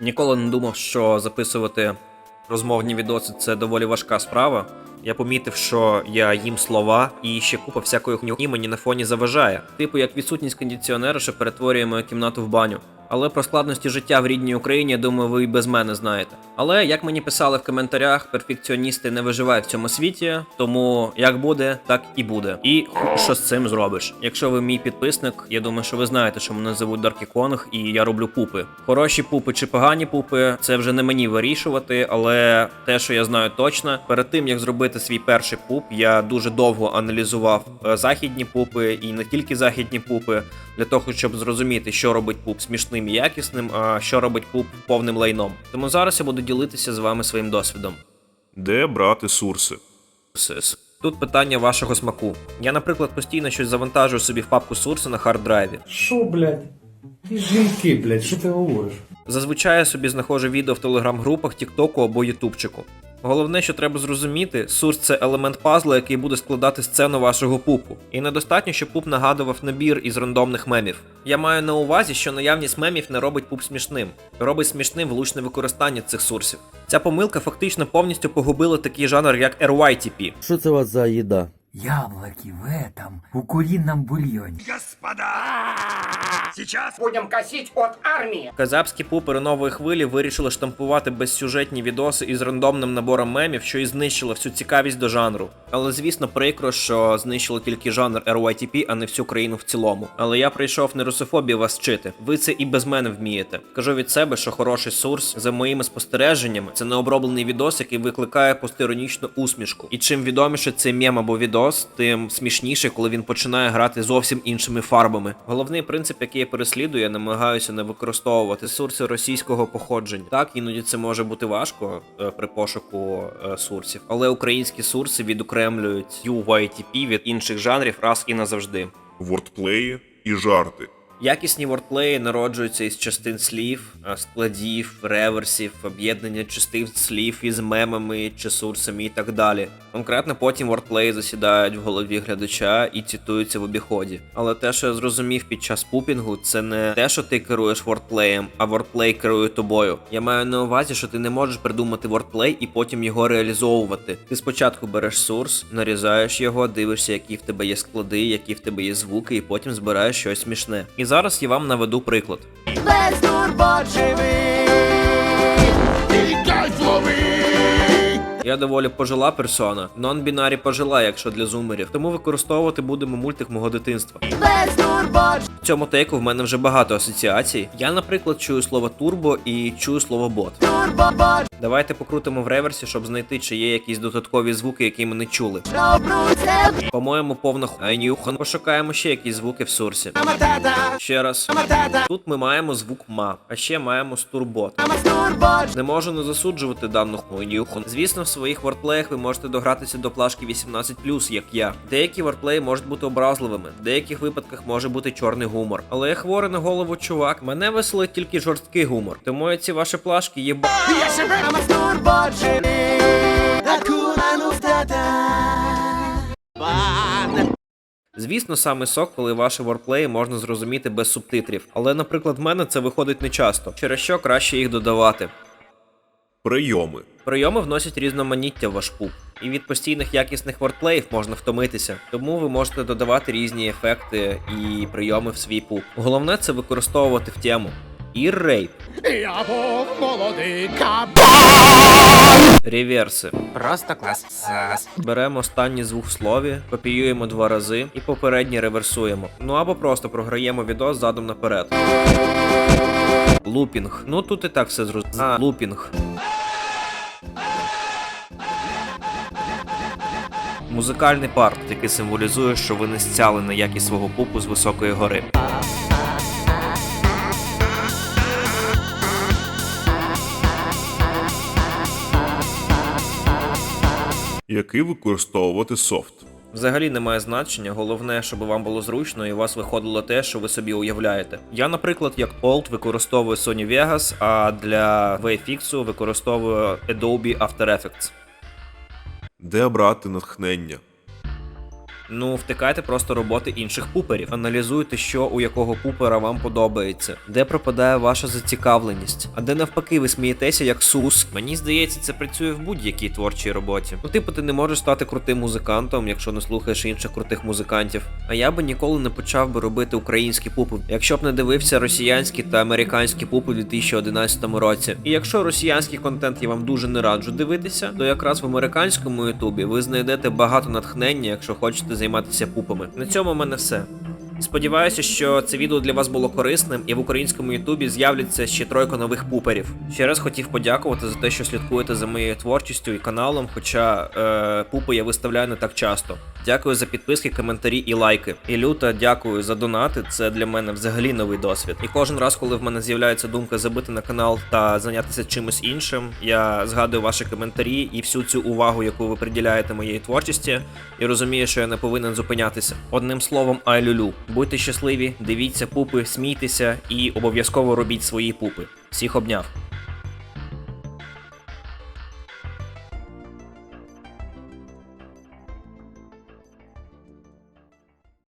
Ніколи не думав, що записувати розмовні відоси це доволі важка справа. Я помітив, що я їм слова і ще купа всякої хуйні мені на фоні заважає. Типу як відсутність кондиціонера, що перетворює мою кімнату в баню. Але про складності життя в рідній Україні, я думаю, ви і без мене знаєте. Але як мені писали в коментарях, перфекціоністи не виживають в цьому світі, тому як буде, так і буде. І що з цим зробиш. Якщо ви мій підписник, я думаю, що ви знаєте, що мене звуть Даркі Конг, і я роблю пупи. Хороші пупи чи погані пупи, це вже не мені вирішувати, але те, що я знаю точно, перед тим як зробити свій перший пуп, я дуже довго аналізував е, західні пупи і не тільки західні пупи, для того, щоб зрозуміти, що робить пуп смішним і якісним, а що робить пуп повним лайном. Тому зараз я буду ділитися з вами своїм досвідом. Де брати сурси? Сис. Тут питання вашого смаку. Я, наприклад, постійно щось завантажую собі в папку Сурси на харддрайві. Що, блядь? Ті жінки, блядь, що ти говориш? Зазвичай я собі знаходжу відео в телеграм-групах, Тіктоку або Ютубчику. Головне, що треба зрозуміти, сурс це елемент пазла, який буде складати сцену вашого пупу. І недостатньо, щоб пуп нагадував набір із рандомних мемів. Я маю на увазі, що наявність мемів не робить пуп смішним, робить смішним влучне використання цих сурсів. Ця помилка фактично повністю погубила такий жанр, як RYTP. Що це у вас за їда? Яблоки в этом, у курином бульоне. Будем косить от армии. Казапські пупери нової хвилі вирішили штампувати безсюжетні відоси із рандомним набором мемів, що і знищило всю цікавість до жанру. Але звісно, прикро, що знищило тільки жанр RYTP, а не всю країну в цілому. Але я прийшов не русофобію вас вчити. Ви це і без мене вмієте. Кажу від себе, що хороший сурс, за моїми спостереженнями, це необроблений відос, який викликає постіронічну усмішку. І чим відоміше цей мем або відос, тим смішніше, коли він починає грати зовсім іншими фарбами. Головний принцип, який я переслідую, я намагаюся не використовувати сурси російського походження. Так, іноді це може бути важко е, при пошуку е, сурсів, але українські сурси відокремлюють UYTP від інших жанрів раз і назавжди. Вордплеї і жарти. Якісні вордплеї народжуються із частин слів, складів, реверсів, об'єднання частин слів із мемами чи сурсами і так далі. Конкретно потім вордплеї засідають в голові глядача і цитуються в обіході. Але те, що я зрозумів під час пупінгу, це не те, що ти керуєш вордплеєм, а вордплей керує тобою. Я маю на увазі, що ти не можеш придумати вордплей і потім його реалізовувати. Ти спочатку береш сурс, нарізаєш його, дивишся, які в тебе є склади, які в тебе є звуки, і потім збираєш щось смішне. І зараз я вам наведу приклад. без турбот живий. Я доволі пожила персона, нон-бінарі пожила, якщо для зумерів, тому використовувати будемо мультик мого дитинства. Без турбот В цьому тейку в мене вже багато асоціацій. Я, наприклад, чую слово турбо і чую слово бот. турбобот Давайте покрутимо в реверсі, щоб знайти, чи є якісь додаткові звуки, які ми не чули. По-моєму, повна хуйнюха. Пошукаємо ще якісь звуки в сурсі. Ще раз. Тут ми маємо звук ма, а ще маємо стурбот. Не можу не засуджувати дану хуйнюху. Звісно, в своїх вордплеях ви можете догратися до плашки 18+, як я. Деякі вордплеї можуть бути образливими, в деяких випадках може бути чорний гумор. Але я хворий на голову чувак, мене веселить тільки жорсткий гумор. Тому я ці ваші плашки живий. Звісно, саме сок, коли ваші вордплеї можна зрозуміти без субтитрів. Але, наприклад, в мене це виходить не часто, через що краще їх додавати. Прийоми. Прийоми вносять різноманіття в ваш пуп, і від постійних якісних вордплеїв можна втомитися. Тому ви можете додавати різні ефекти і прийоми в свій пуп. Головне це використовувати в тему. І рейд. Я був молодий каб. Реверси. Просто класс. Сас. Беремо останній звук в слові, копіюємо два рази і попередній реверсуємо. Ну або просто програємо відос задом наперед. Лупінг. Ну тут і так все зрозуміло. А, лупінг. Музикальний парт, який символізує, що ви не стяли на якість свого пупу з високої гори. Який використовувати софт. Взагалі немає значення, головне, щоб вам було зручно і у вас виходило те, що ви собі уявляєте. Я, наприклад, як Old використовую Sony Vegas, а для VFX використовую Adobe After Effects. Де брати натхнення? Ну, втикайте просто роботи інших пуперів. Аналізуйте, що у якого пупера вам подобається, де пропадає ваша зацікавленість, а де навпаки ви смієтеся як сус. Мені здається, це працює в будь-якій творчій роботі. Ну, типу, ти не можеш стати крутим музикантом, якщо не слухаєш інших крутих музикантів. А я би ніколи не почав би робити українські пупи, якщо б не дивився росіянські та американські пупи у 2011 році. І якщо росіянський контент я вам дуже не раджу дивитися, то якраз в американському ютубі ви знайдете багато натхнення, якщо хочете займатися пупами. На цьому в мене все. Сподіваюся, що це відео для вас було корисним, і в українському Ютубі з'являться ще тройка нових пуперів. Ще раз хотів подякувати за те, що слідкуєте за моєю творчістю і каналом, хоча е, пупи я виставляю не так часто. Дякую за підписки, коментарі і лайки. І люта дякую за донати. Це для мене взагалі новий досвід. І кожен раз, коли в мене з'являється думка забити на канал та зайнятися чимось іншим, я згадую ваші коментарі і всю цю увагу, яку ви приділяєте моєї творчості, і розумію, що я не повинен зупинятися. Одним словом, айлюлю. Будьте щасливі, дивіться пупи, смійтеся і обов'язково робіть свої пупи. Всіх обняв.